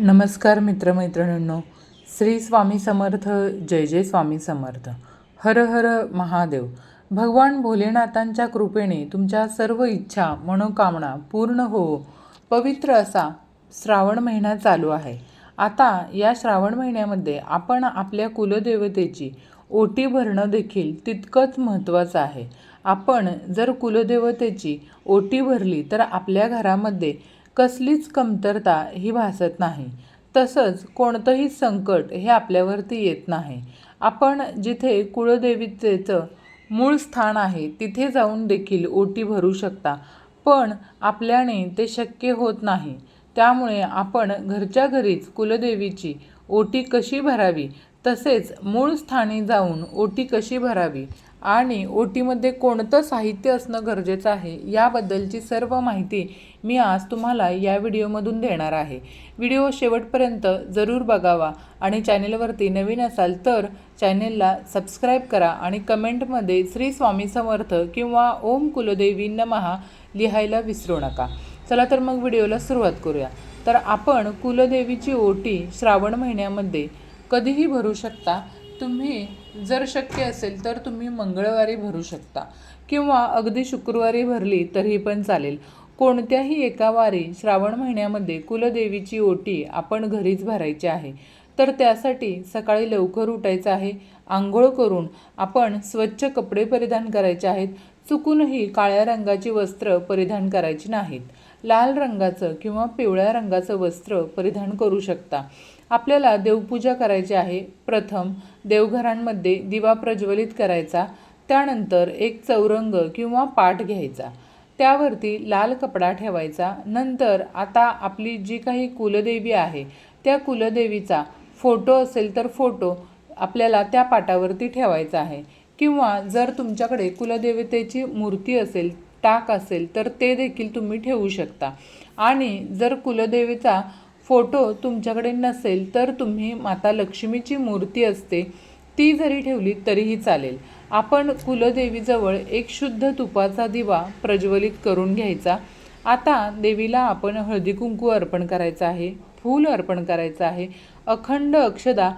नमस्कार मित्रमैत्रिणींनो श्री स्वामी समर्थ जय जय स्वामी समर्थ. हर हर महादेव. भगवान भोलेनाथांच्या कृपेने तुमच्या सर्व इच्छा मनोकामना पूर्ण हो. पवित्र असा श्रावण महिना चालू आहे. आता या श्रावण महिन्यामध्ये आपण आपल्या कुलदेवतेची ओटी भरणं देखील तितकंच महत्त्वाचं आहे. आपण जर कुलदेवतेची ओटी भरली तर आपल्या घरामध्ये कसलीच कमतरता ही भासत नाही. तसंच कोणतंही संकट हे आपल्यावरती येत नाही. आपण जिथे कुळदेवीचं मूळ स्थान आहे तिथे जाऊन देखील ओटी भरू शकता. पण आपल्याने ते शक्य होत नाही. त्यामुळे आपण घरच्या घरीच कुलदेवीची ओटी कशी भरावी? तसेच मूळ स्थानी जाऊन ओटी कशी भरावी? आणि ओटीमध्ये कोणतं साहित्य असणं गरजेचं आहे याबद्दलची सर्व माहिती मी आज तुम्हाला या व्हिडिओमधून देणार आहे. व्हिडिओ शेवटपर्यंत जरूर बघावा आणि चॅनेलवरती नवीन असाल तर चॅनेलला सबस्क्राईब करा आणि कमेंटमध्ये श्री स्वामी समर्थ किंवा ओम कुलदेवी नमहा लिहायला विसरू नका. चला तर मग व्हिडिओला सुरुवात करूया. तर आपण कुलदेवीची ओटी श्रावण महिन्यामध्ये कधीही भरू शकता. तुम्ही जर शक्य असेल तर तुम्ही मंगळवारी भरू शकता. किंवा अगदी शुक्रवारी भरली तरी पण चालेल. कोणत्याही एका वारी श्रावण महिन्यामध्ये कुलदेवीची ओटी आपण घरीच भरायची आहे. तर त्यासाठी सकाळी लवकर उठायचं आहे. आंघोळ करून आपण स्वच्छ कपडे परिधान करायचे आहेत. चुकूनही काळ्या रंगाची वस्त्र परिधान करायची नाहीत. लाल रंगाचं किंवा पिवळ्या रंगाचं वस्त्र परिधान करू शकता. आपल्याला देवपूजा करायची आहे. प्रथम देवघरांमध्ये दिवा प्रज्वलित करायचा त्यानंतर एक चौरंग किंवा पाठ घ्यायचा. त्यावरती लाल कपडा ठेवायचा. नंतर आता आपली जी काही कुलदेवी आहे त्या कुलदेवीचा फोटो असेल तर फोटो आपल्याला त्या पाटावरती ठेवायचा आहे. किंवा जर तुमच्याकडे कुलदेवतेची मूर्ती असेल टाक असेल तर ते देखील तुम्ही ठेवू शकता. आणि जर कुलदेवीचा फोटो तुमच्याकडे नसेल तर तुम्ही माता लक्ष्मीची मूर्ती असते ती जरी ठेवली तरीही चालेल. आपण कुलदेवीजवळ एक शुद्ध तुपाचा दिवा प्रज्वलित करून घ्यायचा. आता देवीला आपण हळदी कुंकू अर्पण करायचं आहे फूल अर्पण करायचं आहे अखंड अक्षदा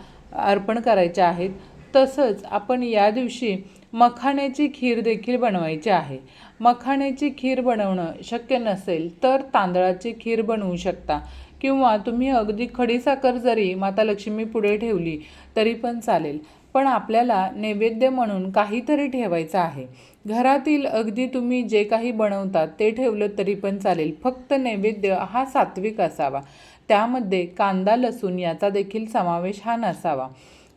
अर्पण करायच्या आहेत. तसंच आपण या दिवशी मखाण्याची खीर देखील बनवायची आहे. मखाण्याची खीर बनवणं शक्य नसेल तर तांदळाची खीर बनवू शकता. किंवा तुम्ही अगदी खडीसाखर जरी माता लक्ष्मी पुढे ठेवली तरी पण चालेल. पण आपल्याला नैवेद्य म्हणून काहीतरी ठेवायचं आहे. घरातील अगदी तुम्ही जे काही बनवतात ते ठेवलं तरी पण चालेल. फक्त नैवेद्य हा सात्विक असावा. त्यामध्ये कांदा लसूण याचा देखील समावेश हा नसावा.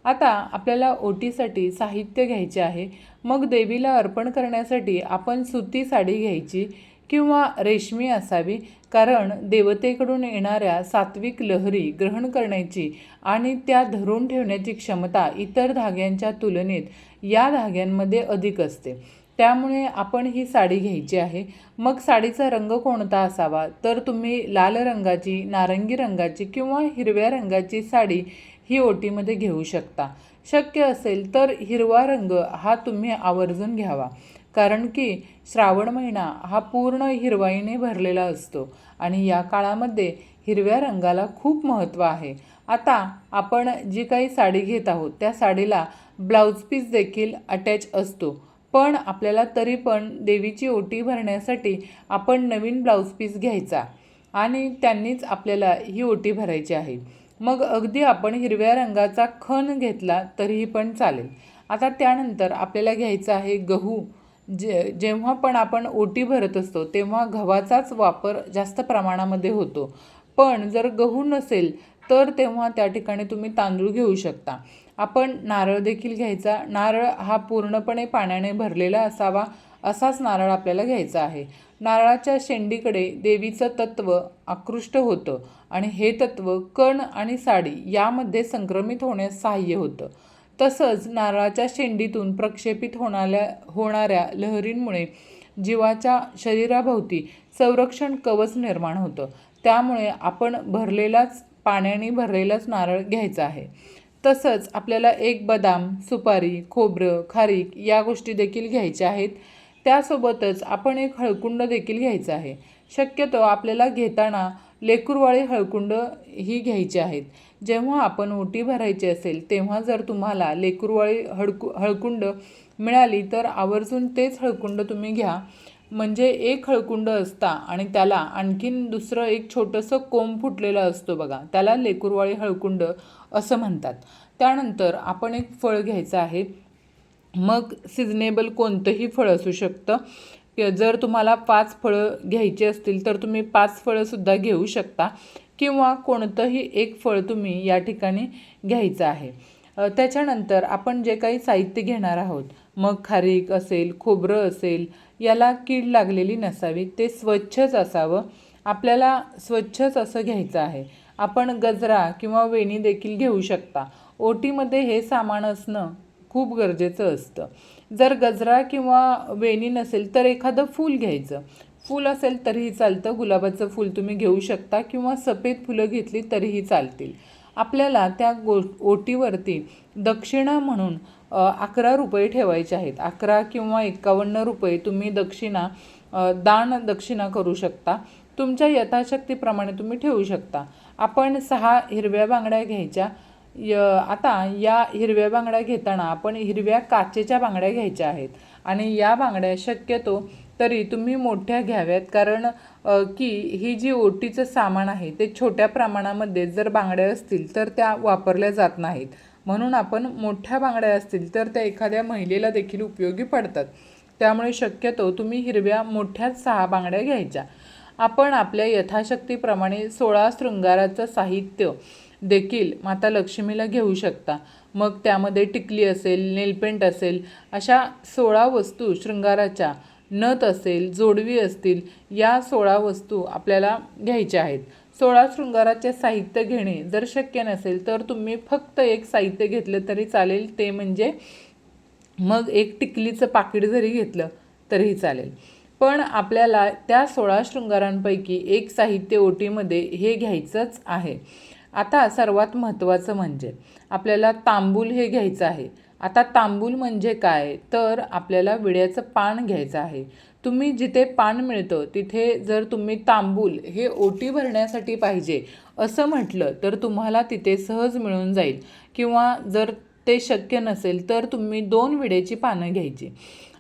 आता आपल्याला ओटीसाठी साहित्य घ्यायचे आहे. मग देवीला अर्पण करण्यासाठी आपण सुती साडी घ्यायची किंवा रेशमी असावी कारण देवतेकडून येणाऱ्या सात्विक लहरी ग्रहण करण्याची आणि त्या धरून ठेवण्याची क्षमता इतर धाग्यांच्या तुलनेत या धाग्यांमध्ये अधिक असते. त्यामुळे आपण ही साडी घ्यायची आहे. मग साडीचा रंग कोणता असावा? तर तुम्ही लाल रंगाची नारंगी रंगाची किंवा हिरव्या रंगाची साडी ही ओटीमध्ये घेऊ शकता. शक्य असेल तर हिरवा रंग हा तुम्ही आवर्जून घ्यावा. कारण की श्रावण महिना हा पूर्ण हिरवाईने भरलेला असतो आणि या काळामध्ये हिरव्या रंगाला खूप महत्त्व आहे. आता आपण जी काही साडी घेत आहोत त्या साडीला ब्लाऊज पीस देखील अटॅच असतो. पण आपल्याला तरी पण देवीची ओटी भरण्यासाठी आपण नवीन ब्लाऊज पीस घ्यायचा आणि त्यांनीच आपल्याला ही ओटी भरायची आहे. मग अगदी आपण हिरव्या रंगाचा खण घेतला तरीही पण चालेल. आता त्यानंतर आपल्याला घ्यायचं आहे गहू. जे जेव्हा पण आपण ओटी भरत असतो तेव्हा गव्हाचाच वापर जास्त प्रमाणामध्ये होतो. पण जर गहू नसेल तर तेव्हा त्या ठिकाणी तुम्ही तांदूळ घेऊ शकता. आपण नारळ देखील घ्यायचा. नारळ हा पूर्णपणे पाण्याने भरलेला असावा असाच नारळ आपल्याला घ्यायचा आहे. नारळाच्या शेंडीकडे देवीचं तत्त्व आकृष्ट होतं आणि हे तत्त्व कण आणि साडी यामध्ये संक्रमित होण्यास सहाय्य होतं. तसंच नारळाच्या शेंडीतून प्रक्षेपित होणाऱ्या होणाऱ्या लहरींमुळे जीवाच्या शरीराभोवती संरक्षण कवच निर्माण होतं. त्यामुळे आपण भरलेलाच पाण्याने भरलेलाच नारळ घ्यायचा आहे. तसंच आपल्याला एक बदाम सुपारी खोबरं खारीक या गोष्टी देखील घ्यायच्या आहेत. त्यासोबतच आपण एक हळकुंड देखील घ्यायचं आहे. शक्यतो आपल्याला घेताना लेकूरवाळी हळकुंड ही घ्यायची आहेत. जेव्हा आपण ओटी भरायची असेल तेव्हा जर तुम्हाला लेकूरवाळी हळकु हळकुंड मिळाली तर आवर्जून तेच हळकुंड तुम्ही घ्या. म्हणजे एक हळकुंड असता आणि त्याला आणखीन दुसरं एक छोटंसं कोंब फुटलेलं असतो बघा. त्याला लेकुरवाळी हळकुंड असं म्हणतात. त्यानंतर आपण एक फळ घ्यायचं आहे. मग सिजनेबल कोणतंही फळ असू शकतं. जर तुम्हाला पाच फळं घ्यायची असतील तर तुम्ही पाच फळंसुद्धा घेऊ शकता. किंवा कोणतंही एक फळ तुम्ही या ठिकाणी घ्यायचं आहे. त्याच्यानंतर आपण जे काही साहित्य घेणार आहोत. मग खारीक असेल खोबरं असेल याला कीड लागलेली नसावी. ते स्वच्छच असावं. आपल्याला स्वच्छच असं घ्यायचं आहे. आपण गजरा किंवा वेणी देखील घेऊ शकता. ओटीमध्ये हे सामान असणं खूप गरजेचं असतं. जर गजरा किंवा वेणी नसेल तर एखादं फूल घ्यायचं. फूल असेल तरीही चालतं. गुलाबाचं फूल तुम्ही घेऊ शकता किंवा सफेद फुलं घेतली तरीही चालतील. आपल्याला त्या गो ओटीवरती दक्षिणा म्हणून अकरा रुपये ठेवायचे आहेत. अकरा किंवा एकावन्न रुपये तुम्ही दक्षिणा दान दक्षिणा करू शकता. तुमच्या यथाशक्तीप्रमाणे तुम्ही ठेवू शकता. आपण सहा हिरव्या बांगड्या घ्यायच्या. य आता या हिरव्या बांगड्या घेताना आपण हिरव्या काचेच्या बांगड्या घ्यायच्या आहेत. आणि या बांगड्या शक्यतो तरी तुम्ही मोठ्या घ्याव्यात. कारण की ही जी ओटीचं सामान आहे ते छोट्या प्रमाणामध्ये जर बांगड्या असतील तर त्या वापरल्या जात नाहीत. म्हणून आपण मोठ्या बांगड्या असतील तर त्या एखाद्या महिलेला देखील उपयोगी पडतात. त्यामुळे शक्यतो तुम्ही हिरव्या मोठ्याच सहा बांगड्या घ्यायच्या. आपण आपल्या यथाशक्तीप्रमाणे सोळा शृंगाराचं साहित्य देखील माता लक्ष्मीला घेऊ शकता. मग त्यामध्ये टिकली असेल नेलपेंट असेल अशा सोळा वस्तू शृंगाराच्या नथ असेल जोडवी असतील या सोळा वस्तू आपल्याला घ्यायच्या आहेत. सोळा शृंगाराचे साहित्य घेणे जर शक्य नसेल तर तुम्ही फक्त एक साहित्य घेतलं तरी चालेल. ते म्हणजे मग एक टिकलीचं पाकिट जरी घेतलं तरीही चालेल. पण आपल्याला त्या सोळा शृंगारांपैकी एक साहित्य ओटीमध्ये हे घ्यायचंच आहे. आता सर्वात महत्त्वाचं म्हणजे आपल्याला तांबूल हे घ्यायचं आहे. आता तांबूल म्हणजे काय? तर आपल्याला विड्याचं पान घ्यायचं आहे. तुम्ही जिथे पान मिळतं तिथे जर तुम्ही तांबूल हे ओटी भरण्यासाठी पाहिजे असं म्हटलं तर तुम्हाला तिथे सहज मिळून जाईल. किंवा जर ते शक्य नसेल तर तुम्ही दोन विड्याची पानं घ्यायची.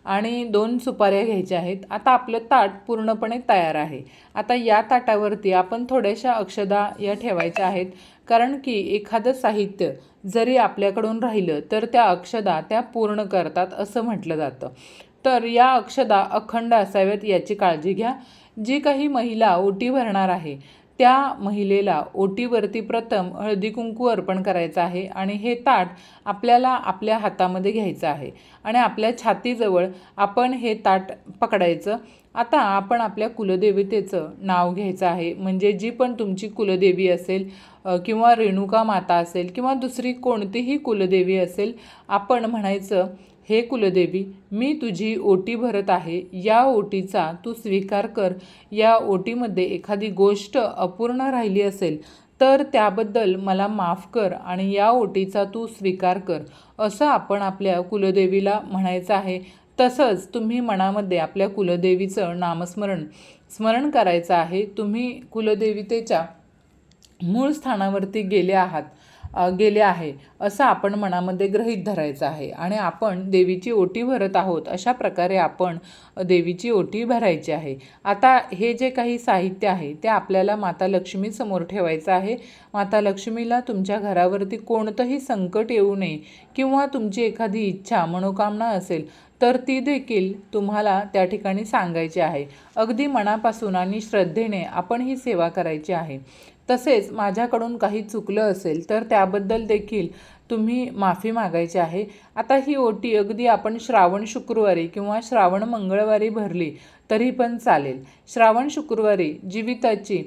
आणि दोन सुपाऱ्या घ्यायच्या आहेत. आता आपलं ताट पूर्णपणे तयार आहे. आता या ताटावरती आपण थोड्याशा अक्षदा या ठेवायच्या आहेत. कारण की एखादं साहित्य जरी आपल्याकडून राहिलं तर त्या अक्षदा त्या पूर्ण करतात असं म्हटलं जातं. तर या अक्षदा अखंड असाव्यात याची काळजी घ्या. जी काही महिला ओटी भरणार आहे त्या महिलेला ओटीवरती प्रथम हळदी कुंकू अर्पण करायचं आहे आणि हे ताट आपल्याला आपल्या हातामध्ये घ्यायचं आहे. आणि आपल्या छातीजवळ आपण हे ताट पकडायचं. आता आपण आपल्या कुलदेवतेचं नाव घ्यायचं आहे. म्हणजे जी पण तुमची कुलदेवी असेल किंवा रेणुका माता असेल किंवा दुसरी कोणतीही कुलदेवी असेल आपण म्हणायचं हे कुलदेवी मी तुझी ओटी भरत आहे या ओटीचा तू स्वीकार कर. या ओटीमध्ये एखादी गोष्ट अपूर्ण राहिली असेल तर त्याबद्दल मला माफ कर आणि या ओटीचा तू स्वीकार कर असं आपण आपल्या कुलदेवीला म्हणायचं आहे. तसंच तुम्ही मनामध्ये आपल्या कुलदेवीचं नामस्मरण स्मरण करायचं आहे. तुम्ही कुलदेवतेच्या मूळ स्थानावरती गेले आहात. गेले आहे असं आपण मनामध्ये गृहीत धरायचं आहे. आणि आपण देवीची ओटी भरत आहोत अशा प्रकारे आपण देवीची ओटी भरायची आहे. आता हे जे काही साहित्य आहे ते आपल्याला माता लक्ष्मीसमोर ठेवायचं आहे. माता लक्ष्मीला तुमच्या घरावरती कोणतंही संकट येऊ नये किंवा तुमची एखादी इच्छा मनोकामना असेल तर ती देखील तुम्हाला त्या ठिकाणी सांगायची आहे. अगदी मनापासून आणि श्रद्धेने आपण ही सेवा करायची आहे. तसेच माझ्याकडून काही चुकलं असेल तर त्याबद्दल देखील तुम्ही माफी मागायची आहे. आता ही ओटी अगदी आपण श्रावण शुक्रवारी किंवा श्रावण मंगळवारी भरली तरी पण चालेल. श्रावण शुक्रवारी जीविताची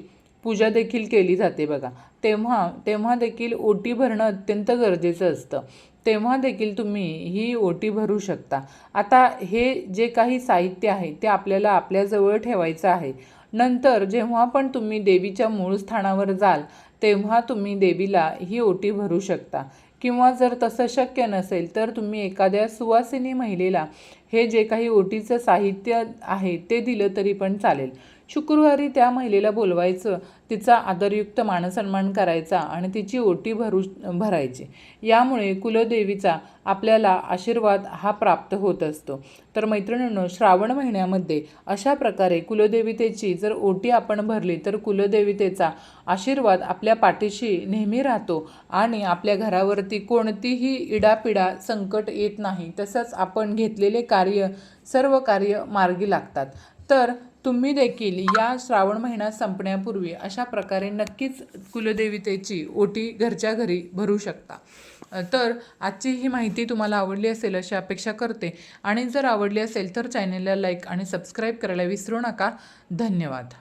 पूजा देखील केली जाते बघा. तेव्हा तेव्हा देखील ओटी भरणं अत्यंत गरजेचं असतं. तेव्हा देखील तुम्ही ही ओटी भरू शकता. आता हे जे काही साहित्य आहे ते आपल्याला आपल्याजवळ ठेवायचं आहे. नंतर जेव्हा पण तुम्ही देवीच्या मूळ स्थानावर जाल तेव्हा तुम्ही देवीला ही ओटी भरू शकता. किंवा जर तसं शक्य नसेल तर तुम्ही एखाद्या सुवासिनी महिलेला हे जे काही ओटीचं साहित्य आहे ते दिलं तरी पण चालेल. शुक्रवारी त्या महिलेला बोलवायचं तिचा आदरयुक्त मानसन्मान करायचा आणि तिची ओटी भरू भरायची. यामुळे कुलदेवीचा आपल्याला आशीर्वाद हा प्राप्त होत असतो. तर मैत्रिणींनो श्रावण महिन्यामध्ये अशा प्रकारे कुलदेवितेची जर ओटी आपण भरली तर कुलदेवितेचा आशीर्वाद आपल्या पाठीशी नेहमी राहतो आणि आपल्या घरावरती कोणतीही इडापिडा संकट येत नाही तसंच आपण घेतलेले कार्य सर्व कार्य मार्गी लागतात. तर तुम्ही देखील या श्रावण महिना संपण्यापूर्वी अशा प्रकारे नक्कीच कुलदेवितेची ओटी घरच्या घरी भरू शकता. तर आजची ही माहिती तुम्हाला आवडली असेल अशी अपेक्षा करते. आणि जर आवडली असेल तर चॅनलला लाईक आणि सबस्क्राईब करायला विसरू नका. धन्यवाद.